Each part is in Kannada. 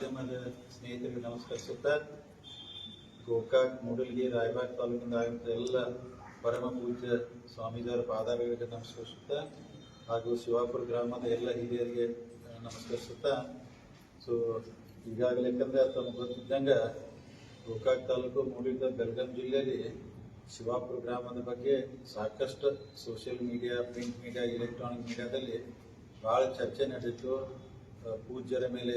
ಸ್ನೇಹಿತರಿಗೆ ನಮಸ್ಕರಿಸುತ್ತಾ ಗೋಕಾಕ್, ಮೂಡಲ್ಗಿ, ರಾಯಬಾಗ್ ತಾಲೂಕಿಂದ ಆಗಿದ್ದ ಎಲ್ಲ ಪರಮ ಪೂಜ್ಯ ಸ್ವಾಮೀಜಿಯವರ ಪಾದಾಗಳಿಗೆ ನಮಸ್ಕರಿಸುತ್ತಾ ಹಾಗೂ ಶಿವಾಪುರ ಗ್ರಾಮದ ಎಲ್ಲ ಹಿರಿಯರಿಗೆ ನಮಸ್ಕರಿಸುತ್ತಾ ಸೊ ಈಗಾಗಲೇ ಯಾಕಂದ್ರೆ ತಮಗೆ ಗೊತ್ತಿದ್ದಂಗೆ, ಗೋಕಾಕ್ ತಾಲೂಕು ಮೂಡಿದ ಬೆಳಗಾಂ ಜಿಲ್ಲೆಯಲ್ಲಿ ಶಿವಾಪುರ ಗ್ರಾಮದ ಬಗ್ಗೆ ಸಾಕಷ್ಟು social media print media electronic ಮೀಡಿಯಾದಲ್ಲಿ ಭಾಳ ಚರ್ಚೆ ನಡೆದಿತ್ತು. ಪೂಜ್ಯರ ಮೇಲೆ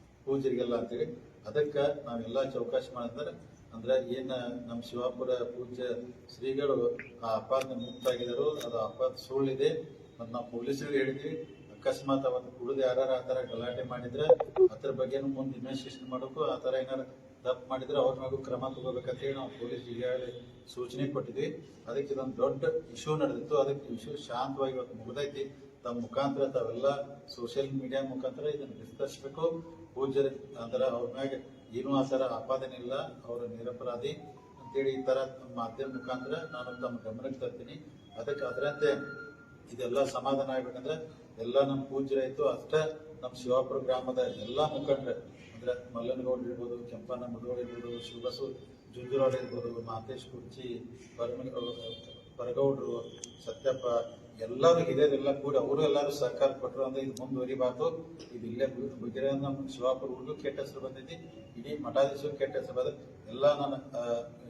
ಪೂಜ್ಯರಿಗೆಲ್ಲ ಅಂತೇಳಿ ಅದಕ್ಕೆ ನಾವೆಲ್ಲ ಚೌಕಾಶ ಮಾಡಿದ್ರೆ ಅಂದ್ರೆ ಏನ ನಮ್ಮ ಶಿವಾಪುರ ಪೂಜ್ಯ ಶ್ರೀಗಳು ಆ ಅಪಾದ ಮುಕ್ತಾಗಿದರು ಅದು ಅಪಾದ ಸುಳ್ಳಿದೆ. ಮತ್ತು ನಾವು ಪೊಲೀಸರಿಗೆ ಹೇಳಿದ್ವಿ, ಅಕಸ್ಮಾತ್ ಅವತ್ತು ಕುಡಿದು ಯಾರು ಆ ಥರ ಗಲಾಟೆ ಮಾಡಿದ್ರೆ, ಅದ್ರ ಬಗ್ಗೆನೂ ಮುಂದೆ ಇನ್ವೆಸ್ಟಿಗೇಷನ್ ಮಾಡೋಕು ಆ ಥರ ಏನಾರು ತಪ್ಪು ಮಾಡಿದ್ರೆ ಅವ್ರ ಮ್ಯಾಗೂ ಕ್ರಮ ತಗೋಬೇಕಂತ ಹೇಳಿ ನಾವು ಪೊಲೀಸ್ ಈಗಾಗಲೇ ಸೂಚನೆ ಕೊಟ್ಟಿದ್ವಿ. ಅದಕ್ಕೆ ಇದೊಂದು ದೊಡ್ಡ ಇಶ್ಯೂ ನಡೆದಿತ್ತು. ಅದಕ್ಕೆ ಇಶ್ಯೂ ಶಾಂತವಾಗಿ ಇವತ್ತು ಮುಗಿದೈತಿ. ತಮ್ಮ ಮುಖಾಂತರ ತಾವೆಲ್ಲ ಸೋಷಿಯಲ್ ಮೀಡಿಯಾ ಮುಖಾಂತರ ಇದನ್ನು ವಿಸ್ತರಿಸಬೇಕು ಪೂಜ್ಯರ ಅಂದ್ರೆ ಅವ್ರ ಮ್ಯಾಗ ಏನೂ ಆ ಥರ ಆಪಾದನೆ ಇಲ್ಲ. ಅವರು ನಿರಪರಾಧಿ ಅಂತೇಳಿ ಈ ಥರ ಮಾಧ್ಯಮ ಮುಖಾಂತರ ನಾನು ತಮ್ಮ ಗಮನಕ್ಕೆ ತರ್ತೀನಿ. ಅದಕ್ಕೆ ಅದರಂತೆ ಇದೆಲ್ಲ ಸಮಾಧಾನ ಆಗ್ಬೇಕಂದ್ರೆ ಎಲ್ಲ ನಮ್ಮ ಪೂಜ್ಯರಾಯ್ತು, ಅಷ್ಟೇ ನಮ್ಮ ಶಿವಾಪುರ ಗ್ರಾಮದ ಎಲ್ಲ ಮುಖಂಡರು. ಅಂದ್ರೆ ಮಲ್ಲನಗೌಡ ಇರ್ಬೋದು ಕೆಂಪನ ಮುದೋಡ್ ಇರ್ಬೋದು, ಶಿವಬಸು ಜುಂಜುರಾಡ್ ಇರ್ಬೋದು, ಮಾತೇಶ್ ಕುರ್ಚಿ, ಪರಮ ಪರಗೌಡ್ರು, ಸತ್ಯಪ್ಪ, ಎಲ್ಲರೂ ಹಿರಿಯರೆಲ್ಲ ಕೂಡ ಅವರು ಎಲ್ಲರೂ ಸಹಕಾರ ಕೊಟ್ಟರು ಅಂದ್ರೆ ಇದು ಮುಂದುವರಿಬಾರ್ದು. ಇದು ಇಲ್ಲೇ ಬಗ್ಗೆ ನಮ್ಮ ಶಿವಾಪುರ ಹುಡುಗು ಕೆಟ್ಟ ಹೆಸರು ಬಂದೈತಿ. ಇಡೀ ಮಠಾಧೀಶರು ಕೆಟ್ಟ ಹೆಸರು ಬಂದ ಎಲ್ಲ ನನ್ನ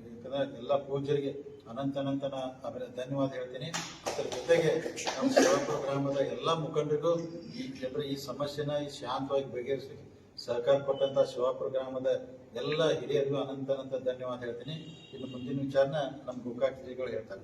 ಯಾಕಂದ್ರೆ ಎಲ್ಲ ಪೂಜ್ಯರಿಗೆ ಅನಂತ ಅನಂತನ ಧನ್ಯವಾದ ಹೇಳ್ತೀನಿ. ಅದರ ಜೊತೆಗೆ ನಮ್ಮ ಶಿವಾಪುರ ಗ್ರಾಮದ ಎಲ್ಲ ಮುಖಂಡರಿಗೂ ಈ ಜನರ ಈ ಸಮಸ್ಯೆನ ಈ ಶಾಂತವಾಗಿ ಬಗೆಹರಿಸಿ ಸಹಕಾರ ಕೊಟ್ಟಂತ ಶಿವಾಪುರ ಗ್ರಾಮದ ಎಲ್ಲ ಹಿರಿಯರಿಗೂ ಅನಂತ ಅನಂತ ಧನ್ಯವಾದ ಹೇಳ್ತೀನಿ. ಇನ್ನು ಮುಂದಿನ ವಿಚಾರನ ನಮ್ಮ ಗೋಕಾಕ್ ಹೇಳ್ತಾರೆ.